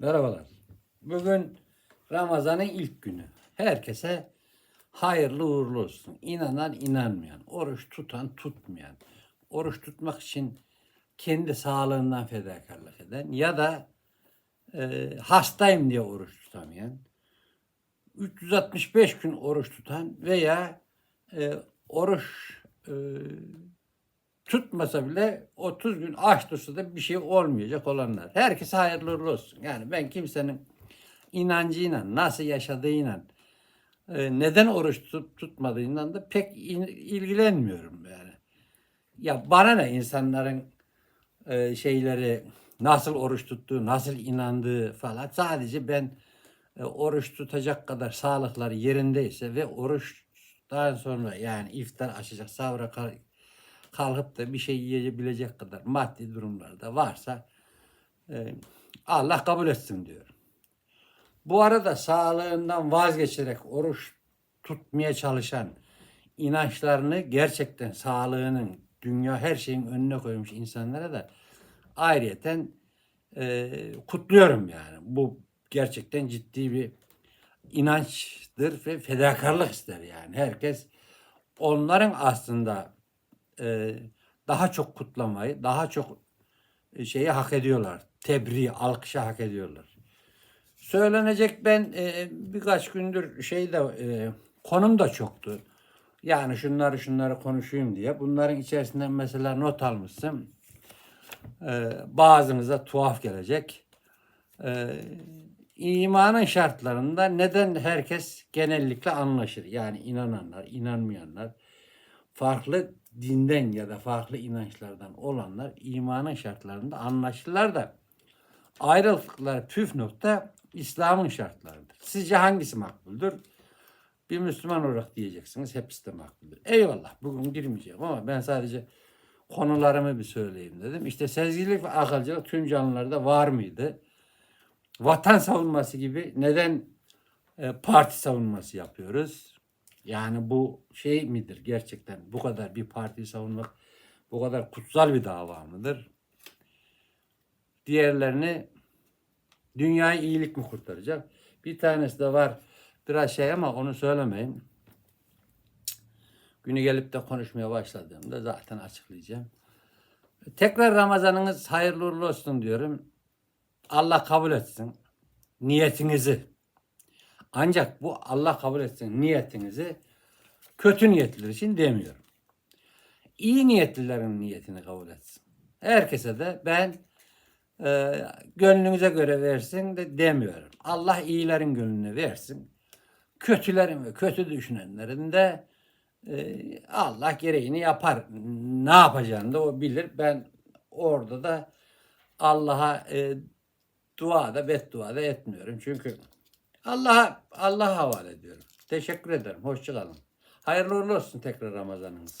Merhabalar. Bugün Ramazan'ın ilk günü. Herkese hayırlı uğurlu olsun. İnanan inanmayan, oruç tutan tutmayan, oruç tutmak için kendi sağlığından fedakarlık eden ya da e, hastayım diye oruç tutamayan, 365 gün oruç tutan veya e, oruç e, tutmasa bile 30 gün aç dursa da bir şey olmayacak olanlar. Herkese hayırlı olsun. Yani ben kimsenin inancıyla, nasıl yaşadığıyla, e, neden oruç tutup tutmadığından da pek ilgilenmiyorum yani. Ya bana ne insanların e, şeyleri nasıl oruç tuttuğu, nasıl inandığı falan. Sadece ben e, oruç tutacak kadar sağlıkları yerindeyse ve oruçtan sonra yani iftar açacak, kal- kalkıp da bir şey yiyebilecek kadar maddi durumlarda varsa e, Allah kabul etsin diyorum. Bu arada sağlığından vazgeçerek oruç tutmaya çalışan inançlarını gerçekten sağlığının dünya her şeyin önüne koymuş insanlara da ayrıyeten e, kutluyorum yani. Bu gerçekten ciddi bir inançtır ve fedakarlık ister yani. Herkes onların aslında e, daha çok kutlamayı, daha çok e, şeyi hak ediyorlar. Tebriği, alkışı hak ediyorlar. Söylenecek ben e, birkaç gündür şeyde e, konum da çoktu. Yani şunları şunları konuşayım diye. Bunların içerisinden mesela not almışsın. E, bazınıza tuhaf gelecek. E, imanın şartlarında neden herkes genellikle anlaşır? Yani inananlar, inanmayanlar, farklı dinden ya da farklı inançlardan olanlar imanın şartlarında anlaşırlar da ayrılıkları püf nokta İslam'ın şartlarıdır. Sizce hangisi makbuldür? Bir Müslüman olarak diyeceksiniz hepsi de makbuldür. Eyvallah bugün girmeyeceğim ama ben sadece konularımı bir söyleyeyim dedim. İşte sezgilik ve akılcılık tüm canlılarda var mıydı? Vatan savunması gibi neden e, parti savunması yapıyoruz? Yani bu şey midir gerçekten bu kadar bir partiyi savunmak bu kadar kutsal bir dava mıdır? Diğerlerini dünyayı iyilik mi kurtaracak? Bir tanesi de var biraz şey ama onu söylemeyeyim. Günü gelip de konuşmaya başladığımda zaten açıklayacağım. Tekrar Ramazanınız hayırlı uğurlu olsun diyorum. Allah kabul etsin niyetinizi. Ancak bu Allah kabul etsin niyetinizi kötü niyetliler için demiyorum. İyi niyetlilerin niyetini kabul etsin. Herkese de ben e, gönlünüze göre versin de demiyorum. Allah iyilerin gönlüne versin. Kötülerin ve kötü düşünenlerin de e, Allah gereğini yapar. Ne yapacağını da o bilir. Ben orada da Allah'a e, dua da beddua da etmiyorum. Çünkü Allah'a Allah'a havale ediyorum. Teşekkür ederim. Hoşçakalın. Hayırlı uğurlu olsun tekrar Ramazanınız.